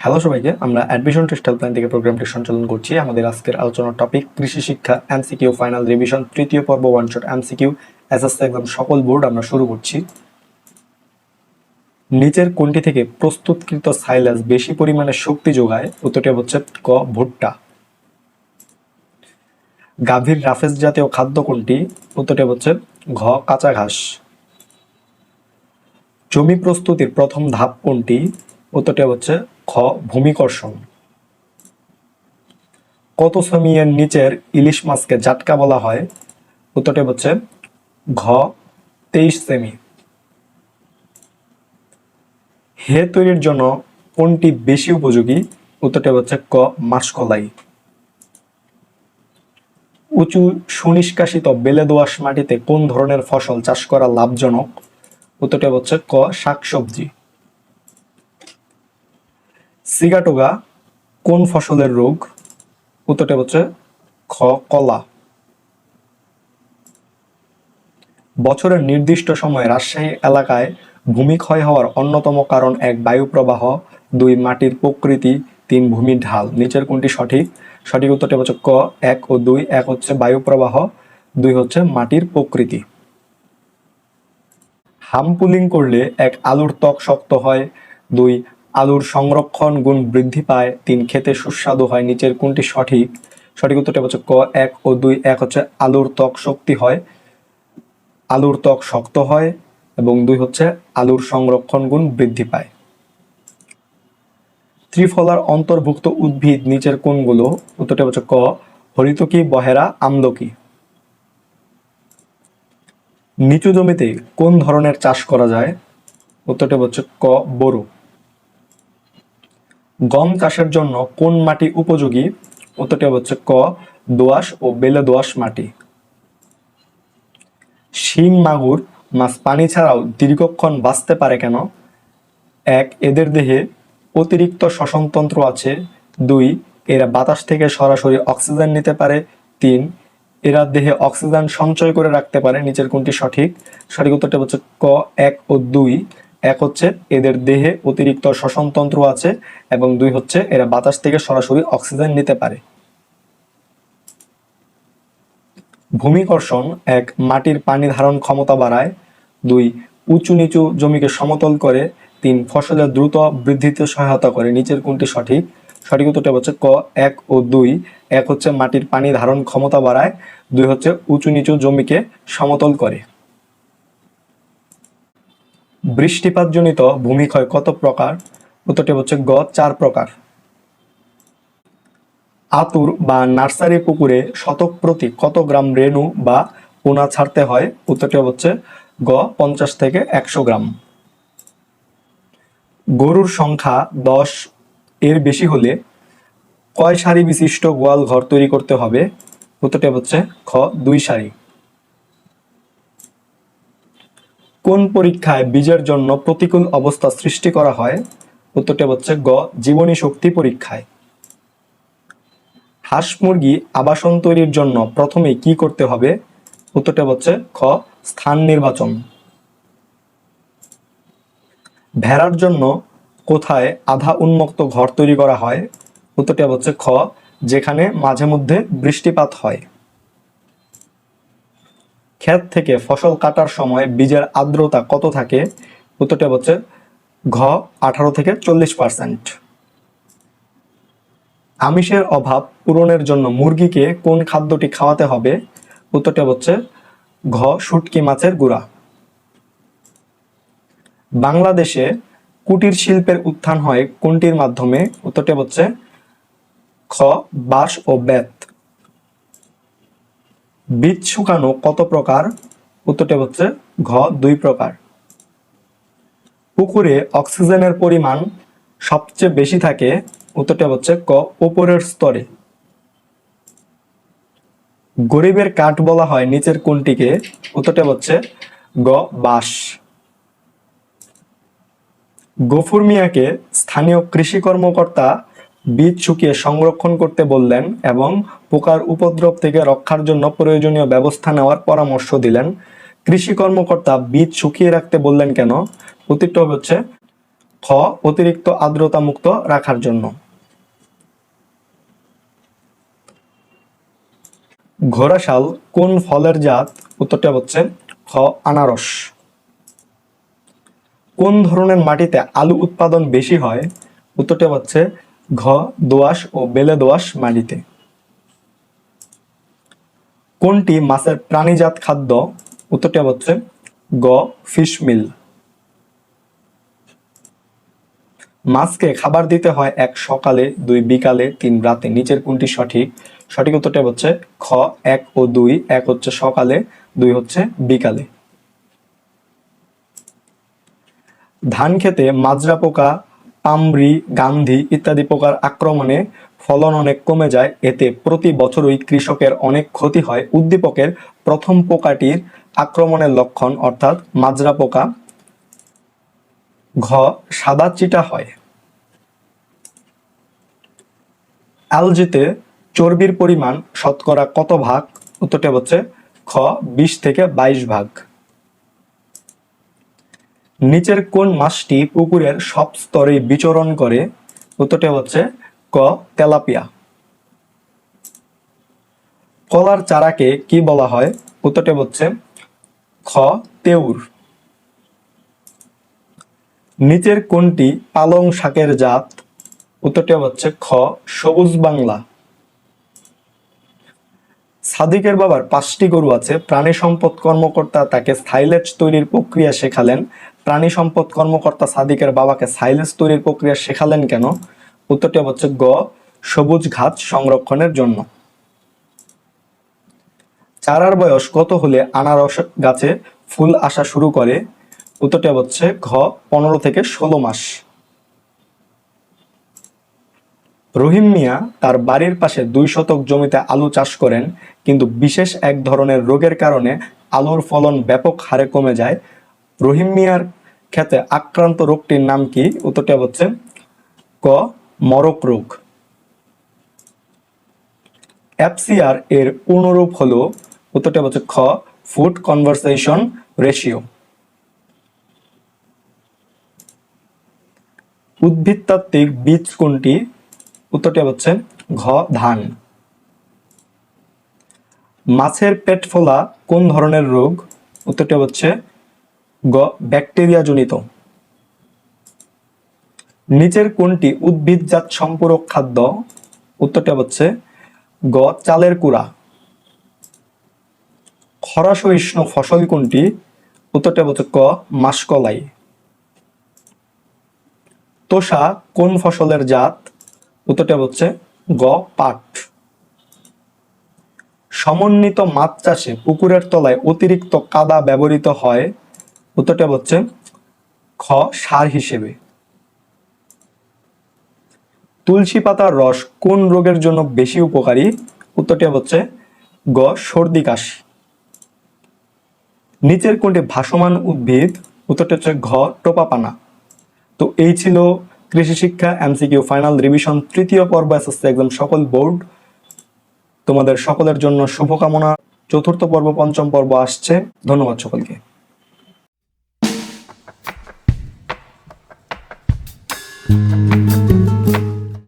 Hello সবাইকে, আমরা admission test helpline থেকে প্রোগ্রামটি সঞ্চালন করছি। আমাদের আজকের আলোচনার টপিক কৃষি শিক্ষা এমসিকিউ ফাইনাল রিভিশন তৃতীয় পর্ব ওয়ান শট এমসিকিউ এসএসসি একদম সকল বোর্ড আমরা শুরু করছি। নিচের কোনটি থেকে প্রস্তুতকৃত সাইলাস বেশি পরিমাণে শক্তি যোগায়, উত্তরটি হচ্ছে ক, ভুট্টা। গাভীর রাফেজ জাতীয় খাদ্য কোনটি? উত্তরটি হচ্ছে ঘ, কাঁচা ঘাস। জমি প্রস্তুতির প্রথম ধাপ কোনটি? উত্তরটি হচ্ছে খ, ভূমিকর্ষণ। কত সেমিয়ের নিচের ইলিশ মাছকে জাটকা বলা হয়? উত্তরটি হচ্ছে ঘ, তেইশ সেমি। হে তৈরির জন্য কোনটি বেশি উপযোগী? উত্তরটি হচ্ছে ক মাসকলাই উঁচু সুনিষ্কাশিত বেলে দোআঁশ মাটিতে কোন ধরনের ফসল চাষ করা লাভজনক? উত্তরটি হচ্ছে ক, শাকসবজি। সিগাটোগা, কোন ফসলের রোগ? উত্তরটি হচ্ছে খ, কলা। বছরের নির্দিষ্ট সময়ে রাজশাহী এলাকায় ভূমিক্ষয় হওয়ার অন্যতম কারণ এক বায়ু প্রবাহ দুই মাটির প্রকৃতি, তিন ভূমির ঢাল। নিচের কোনটি সঠিক? সঠিক উত্তরটি হচ্ছে ক, এক ও দুই, এক হচ্ছে বায়ু প্রবাহ দুই হচ্ছে মাটির প্রকৃতি। হামপুলিং করলে এক আলুর ত্বক শক্ত হয়। দুই, আলুর সংরক্ষণ গুণ বৃদ্ধি পায়। তিন, খেতে সুস্বাদু হয়। নিচের কোনটি সঠিক? সঠিক উত্তরটি হচ্ছে ক, এক ও দুই। এক হচ্ছে আলুর ত্বক শক্তি হয়, আলুর ত্বক শক্ত হয় এবং দুই হচ্ছে আলুর সংরক্ষণ গুণ বৃদ্ধি পায়। ত্রিফলার অন্তর্ভুক্ত উদ্ভিদ নিচের কোনগুলো? উত্তরটি হচ্ছে ক, হরিতকি, বহেরা, আমলকি। নিচু জমিতে কোন ধরনের চাষ করা যায়? উত্তরটি হচ্ছে ক, বোরো। গম চাষের জন্য কোন মাটি উপযোগী? উত্তরটি হচ্ছে ক, দোআঁশ ও বেলে দোআঁশ মাটি। শিং, মাগুর, মাছ, পানি ছাড়াও দীর্ঘক্ষণ বাঁচতে পারে কেন? এক, এদের দেহে অতিরিক্ত শ্বসনতন্ত্র আছে। দুই, এরা বাতাস থেকে সরাসরি অক্সিজেন নিতে পারে। তিন এরা দেহে অক্সিজেন সঞ্চয় করে রাখতে পারে, নিচের কোনটি সঠিক? সঠিক উত্তরটা হচ্ছে ক, এক ও দুই। এক হচ্ছে এদের দেহে অতিরিক্ত শ্বসনতন্ত্র আছে এবং দুই হচ্ছে এরা বাতাস থেকে সরাসরি অক্সিজেন নিতে পারে। ভূমিকর্ষণ, এক, মাটির পানি ধারণ ক্ষমতা বাড়ায়। দুই, উঁচু নিচু জমিকে সমতল করে। তিন, ফসলের দ্রুত বৃদ্ধিতে সহায়তা করে। নিচের কোনটি সঠিক? সঠিক উত্তরটা হচ্ছে ক, এক ও দুই। এক হচ্ছে মাটির পানি ধারণ ক্ষমতা বাড়ায়, দুই হচ্ছে উঁচু নিচু জমিকে সমতল করে। বৃষ্টিপাতজনিত ভূমিক্ষয় কত প্রকার? উত্তরটি হচ্ছে গ, চার প্রকার। আতুর বা নার্সারি পুকুরে শতক প্রতি কত গ্রাম রেণু বা পোনা ছাড়তে হয়? উত্তরটি হচ্ছে গ, পঞ্চাশ থেকে একশো গ্রাম। গরুর সংখ্যা দশ এর বেশি হলে কয় সারি বিশিষ্ট গোয়াল ঘর তৈরি করতে হবে? উত্তরটি হচ্ছে খ, দুই সারি। কোন পরীক্ষায় বীজের জন্য প্রতিকূল অবস্থা সৃষ্টি করা হয়? উত্তরটি হচ্ছে গ, জীবনী শক্তি পরীক্ষায়। হাঁস মুরগি আবাসন তৈরির জন্য প্রথমে কি করতে হবে? উত্তরটা হচ্ছে খ, স্থান নির্বাচন। ভেড়ার জন্য কোথায় আধা উন্মুক্ত ঘর তৈরি করা হয়? উত্তরটা হচ্ছে খ, যেখানে মাঝে মধ্যে বৃষ্টিপাত হয়। ক্ষেত থেকে ফসল কাটার সময় বীজের আর্দ্রতা কত থাকে? উত্তরটা হচ্ছে ঘ, আঠারো থেকে চল্লিশ পার্সেন্ট। আমিষের অভাব পূরণের জন্য মুরগিকে কোন খাদ্যটি খাওয়াতে হবে? উত্তরটা হচ্ছে ঘ, শুটকি মাছের গুঁড়া। বাংলাদেশে কুটির শিল্পের উত্থান হয় কোনটির মাধ্যমে? উত্তরটা হচ্ছে খ, বাঁশ ও বেত। বীজ শুকানো কত প্রকার? উত্তরটা হচ্ছে ঘ, দুই প্রকার। পুকুরে অক্সিজেনের পরিমাণ সবচেয়ে বেশি থাকে, উত্তরটা হচ্ছে ক, উপরের স্তরে। গরিবের কাঠ বলা হয় নিচের কোনটিকে? উত্তরটা হচ্ছে গ, বাঁশ। গফুর মিয়াকে স্থানীয় কৃষি কর্মকর্তা বীজ শুকিয়ে সংরক্ষণ করতে বললেন এবং পোকার উপদ্রব থেকে রক্ষার জন্য প্রয়োজনীয় ব্যবস্থা নেওয়ার পরামর্শ দিলেন। কৃষি কর্মকর্তা বীজ শুকিয়ে রাখতে বললেন কেন? উত্তরটা হচ্ছে খ, অতিরিক্ত আর্দ্রতা মুক্ত রাখার জন্য। ঘোড়াশাল কোন ফলের জাত? উত্তরটা হচ্ছে খ, আনারস। কোন ধরনের মাটিতে আলু উৎপাদন বেশি হয়? উত্তরটা হচ্ছে ঘ, দোআঁশ ও বেলে দোআঁশ মাটিতে। কোনটি মাছের প্রাণীজাত খাদ্য? উত্তরটা হচ্ছে গ, ফিশ মিল। মাছকে খাবার দিতে হয় এক সকালে, দুই বিকালে, তিন রাতে। নিচের কোনটি সঠিক? সঠিক উত্তরটা হচ্ছে খ, এক ও দুই। এক হচ্ছে সকালে, দুই হচ্ছে বিকালে। ধান খেতে মাজরা পোকা, পামরি, গান্ধী ইত্যাদি পোকার আক্রমণে ফলন অনেক কমে যায়। এতে প্রতি বছরই কৃষকের অনেক ক্ষতি হয়। উদ্দীপকের প্রথম পোকাটির আক্রমণের লক্ষণ অর্থাৎ মাজরা পোকা, ঘ, সাদা চিটা হয়। অ্যালজিতে চর্বির পরিমাণ শতকরা কত ভাগ? উত্তরটা হচ্ছে খ, বিশ থেকে বাইশ ভাগ। নিচের কোন মাছটি পুকুরের সব স্তরে বিচরণ করে? উত্তরটা হচ্ছে ক, তেলাপিয়া। কলার চারাকে কি বলা হয়? উত্তরটা হচ্ছে খ, তেউর। নিচের কোনটি পালং শাকের জাত? উত্তরটা হচ্ছে খ, সবুজ বাংলা। সাদিকের বাবার পাঁচটি গরু আছে। প্রাণী সম্পদ কর্মকর্তা তাকে সাইলেজ তৈরির প্রক্রিয়া শেখালেন। প্রাণী সম্পদ কর্মকর্তা সাদিকের বাবাকে সাইলেজ তৈরির প্রক্রিয়া শেখালেন কেন? উত্তরটা হচ্ছে গ, সবুজ ঘাস সংরক্ষণের জন্য। চারার বয়স কত হলে আনারস গাছে ফুল আসা শুরু করে? উত্তরটা হচ্ছে ঘ, পনেরো থেকে ষোলো মাস। রহিম মিয়া তার বাড়ির পাশে দুই শতক জমিতে আলু চাষ করেন, কিন্তু বিশেষ এক ধরনের রোগের কারণে আলুর ফলন ব্যাপক হারে কমে যায়। রহিম মিয়ার ক্ষেতে আক্রান্ত রোগটির নাম কি? উত্তরটা হচ্ছে ক, মরক রোগ। এফসিআর এর পূর্ণরূপ হলো, উত্তরটা হচ্ছে খ, ফুড কনভারসেশন রেশিও। উদ্ভিদতাত্ত্বিক বীজ কোনটি? উত্তরটি হচ্ছে ঘ, ধান। মাছের পেট ফোলা কোন ধরনের রোগ? উত্তরটি হচ্ছে গ ব্যাকটেরিয়া জনিত নিচের কোনটি উদ্ভিদজাত সম্পূরক খাদ্য? উত্তরটা হচ্ছে গ, চালের কুড়া। খরা সহিষ্ণু ফসল কোনটি? উত্তরটা হচ্ছে ক, মাসকলাই। তোষা কোন ফসলের জাত? উত্তরটা হচ্ছে গ, পাট। সমন্বিত মাছ চাষে পুকুরের তলায় অতিরিক্ত কাদা ব্যবহৃত হয় উত্তরটা হচ্ছে খ, সার হিসেবে। তুলসী পাতার রস কোন রোগের জন্য বেশি উপকারী? উত্তরটা হচ্ছে গ, সর্দি কাশি। নিচের কোনটি ভাসমান উদ্ভিদ? উত্তরটা হচ্ছে ঘ, টোপাপানা। তো এই ছিল কৃষি শিক্ষা, এমসিকিউ ফাইনাল রিভিশন, তৃতীয় পর্ব এসএসসি এক্সাম সকল বোর্ড। তোমাদের সকলের জন্য শুভকামনা। চতুর্থ পর্ব, পঞ্চম পর্ব আসছে। ধন্যবাদ সকলকে। Música